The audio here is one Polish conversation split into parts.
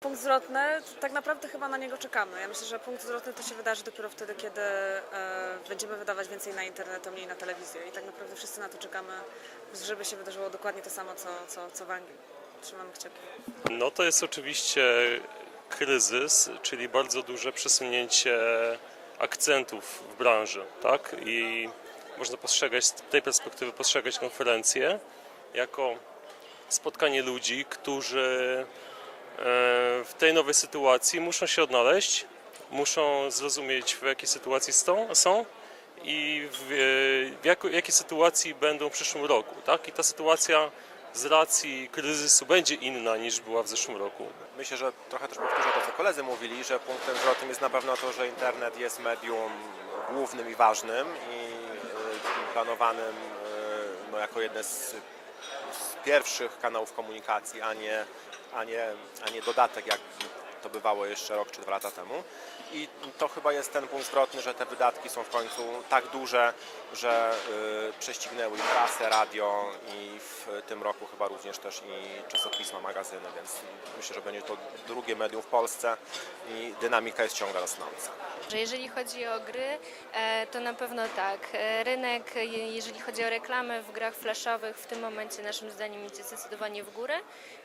Punkt zwrotny, tak naprawdę chyba na niego czekamy. Ja myślę, że punkt zwrotny to się wydarzy dopiero wtedy, kiedy e, będziemy wydawać więcej na internet, a mniej na telewizję. I tak naprawdę wszyscy na to czekamy, żeby się wydarzyło dokładnie to samo, co, co, co w Anglii. Trzymamy kciuki. No to jest oczywiście kryzys, czyli bardzo duże przesunięcie akcentów w branży, tak? I można postrzegać z tej perspektywy postrzegać konferencję jako spotkanie ludzi, którzy w tej nowej sytuacji muszą się odnaleźć, muszą zrozumieć w jakiej sytuacji są, są i w, w jak, jakiej sytuacji będą w przyszłym roku, tak? I ta sytuacja z racji kryzysu będzie inna niż była w zeszłym roku. Myślę, że trochę też powtórzę to, co koledzy mówili, że punktem zwrotnym jest na pewno to, że internet jest medium głównym i ważnym i y, planowanym no, jako jedne z, z pierwszych kanałów komunikacji, a nie, a, nie, a nie dodatek, jak to bywało jeszcze rok czy dwa lata temu. I to chyba jest ten punkt zwrotny, że te wydatki są w końcu tak duże, że y, prześcignęły i prasę, radio i w tym roku chyba również też i czasopisma, magazyny, więc myślę, że będzie to drugie medium w Polsce i dynamika jest ciągle rosnąca. Że jeżeli chodzi o gry, e, to na pewno tak. E, Rynek, je- jeżeli chodzi o reklamy w grach flashowych, w tym momencie naszym zdaniem idzie zdecydowanie w górę.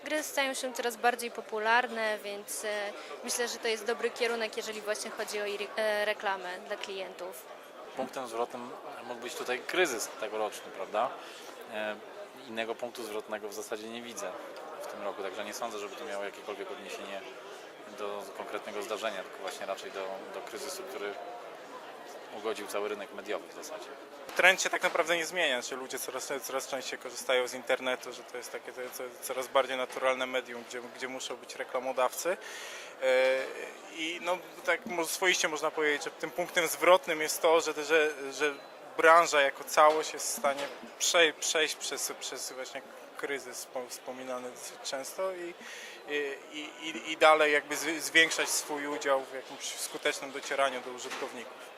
Gry stają się coraz bardziej popularne, więc e, myślę, że to jest dobry kierunek, jeżeli właśnie chodzi o e, reklamę dla klientów. punktem zwrotnym mógł być tutaj kryzys tegoroczny, prawda? E, Innego punktu zwrotnego w zasadzie nie widzę w tym roku, także nie sądzę, żeby to miało jakiekolwiek odniesienie do konkretnego zdarzenia, tylko właśnie raczej do, do kryzysu, który ugodził cały rynek mediowy w zasadzie. trend się tak naprawdę nie zmienia, że ludzie coraz, coraz częściej korzystają z internetu, że to jest takie coraz bardziej naturalne medium, gdzie, gdzie muszą być reklamodawcy. E, I no, tak swoiście można powiedzieć, że tym punktem zwrotnym jest to, że, że, że branża jako całość jest w stanie prze, przejść przez, przez właśnie kryzys wspom- wspominany dosyć często i, i, i, i dalej jakby zwi- zwiększać swój udział w jakimś skutecznym docieraniu do użytkowników.